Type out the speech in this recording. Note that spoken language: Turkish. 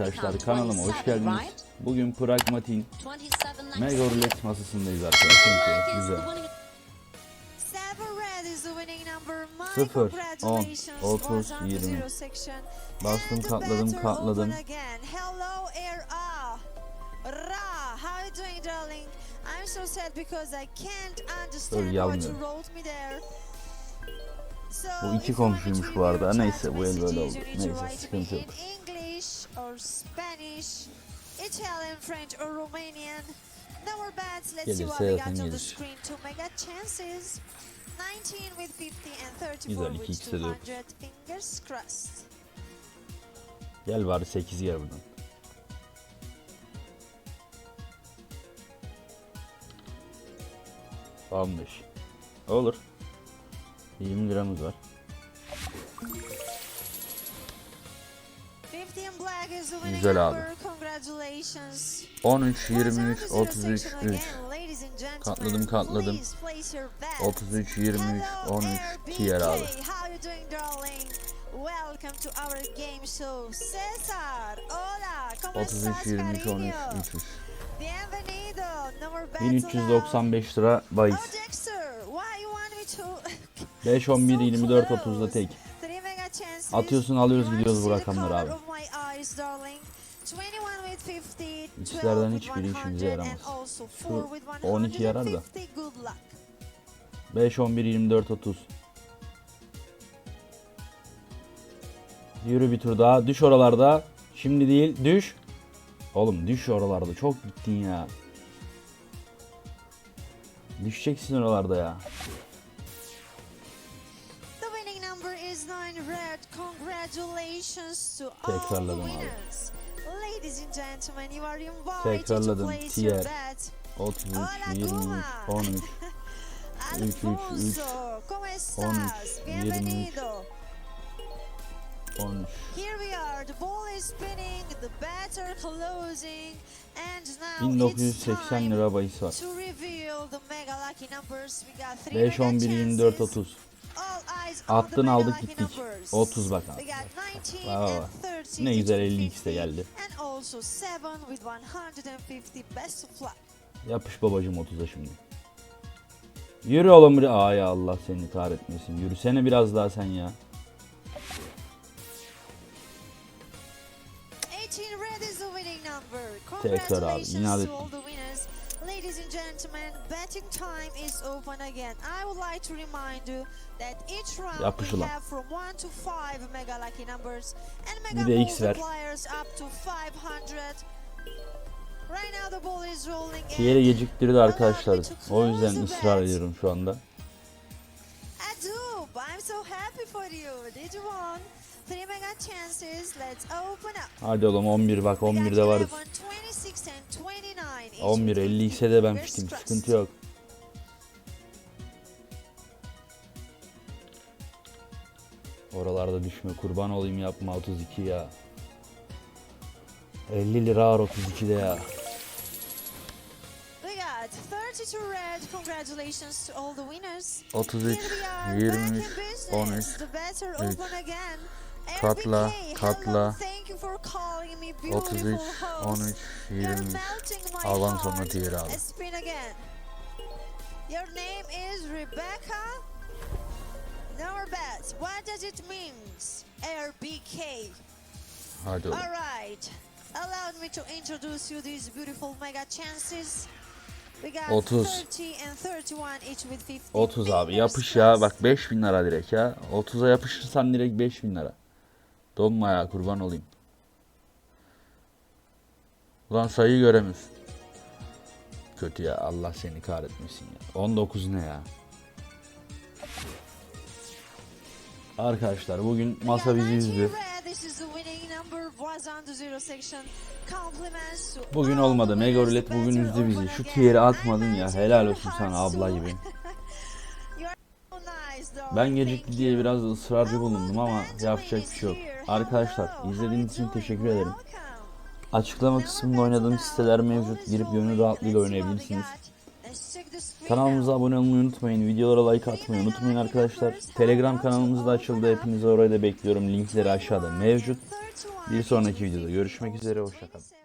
arkadaşlar kanalıma hoş geldiniz. Bugün Pragmatik'in Mega Roulette masasındayız arkadaşlar. Güzel. Sıfır, on, on, otuz, otuz, yirmi. yirmi. Bastım, katladım, katladım. You yanmıyor. Bu iki komşuymuş bu arada. Neyse, bu el böyle oldu. Neyse, sıkıntı yok. English or Spanish, Italian, French or Romanian. Number bets, let's see what we got on the screen. Two mega chances. 19 with 50 and 34 Güzel, with iki ikisi de yok. 200. Fingers crossed. Gel bari 8 yer buradan. Beş. Olur. 20 liramız var. Güzel abi. number. Congratulations. 13, 23, What's up, 33, section 3. again, ladies and gentlemen? Katladım, katladım. Please place your bet. 33, 23, Hello, 13, RBK. 2 yer abi. Welcome to our game show. Cesar, hola, ¿cómo 33, estás, 23, 13, cariño? 300. Bienvenido. Number bet 1395 lira bahis. Oh, Dexter, why you want me to... 5, 11, So 24, close. 30'da tek. Atıyorsun, alıyoruz, gidiyoruz bu rakamları abi. Of my eyes, darling? 21 with 50, 12 İkisilerden with hiçbiri işimize 100, yaramaz. Şu four with 12 yarar da. 150. Good luck. 5, 11, 24, 30. Yürü bir tur daha. Düş oralarda. Şimdi değil. Düş. Oğlum düş oralarda. Çok gittin ya. Düşeceksin oralarda ya. Red. Congratulations to all the winners. Ladies and gentlemen, you are invited to place your Tier. bet. 33, Hola, 23, Kuma. 13. üç, Alfonso, ¿cómo estás? 23. Bienvenido. 13. Here we are. The ball is spinning. The are closing. And now it's 1980 time lira bahis var. to reveal the mega lucky numbers. We got three 5, mega 11, 24, chances. 30. Attın aldık gittik. numbers. 30 bak abi. got 19 Bravo. and 30 Ne güzel between 50 de 50, geldi. And also 7 with 150. Best of luck. Yapış babacım 30'a şimdi. Yürü oğlum. Ay Allah seni kahretmesin. Yürüsene biraz daha sen ya. 18 red is the winning number. Tekrar abi, inat ettim. Ladies and gentlemen, betting time is open again. I would like to remind you that each round Yapış we have from 1 to 5 mega lucky numbers and mega multipliers up to 500. Right now the ball is rolling in. geciktirdi arkadaşlar. O yüzden ısrar ediyorum şu anda. Adub, I'm so happy for you. Did you won? Three mega chances. Let's open up. Hadi oğlum 11 bak 11'de varız. 11 50 ise de ben fitim sıkıntı yok. Oralarda düşme kurban olayım yapma 32 ya. 50 lira 32'de ya. Red, congratulations to all the winners. 33, 20, 13, 13, Katla, katla. hello, Thank you for calling me beautiful 33, host. 13, You're 23. melting my Aldan heart. sonra spin again. Your name is Rebecca. Number. What does it mean? RBK. Hadi. All right. Allow me to introduce you these beautiful mega chances. We got 30. 30 and 31 each with 50. 30 abi yapış ya bak 5000 lira direkt ya. 30'a yapışırsan direkt 5000 lira. Donma ya kurban olayım. Ulan sayıyı göremiyorsun. Kötü ya Allah seni kahretmesin ya. 19 ne ya? Arkadaşlar bugün masa bizi üzdü. Bugün olmadı. Mega Roulette bugün üzdü bizi. Şu tier'i atmadın ya. Helal olsun sana abla gibi. Ben gecikti diye biraz ısrarcı bulundum ama yapacak bir şey yok. Arkadaşlar izlediğiniz için teşekkür ederim. Açıklama kısmında oynadığım siteler mevcut. Girip gönül rahatlığıyla oynayabilirsiniz. Kanalımıza abone olmayı unutmayın. Videolara like atmayı unutmayın arkadaşlar. Telegram kanalımız da açıldı. Hepinizi oraya da bekliyorum. Linkleri aşağıda mevcut. Bir sonraki videoda görüşmek üzere. Hoşçakalın.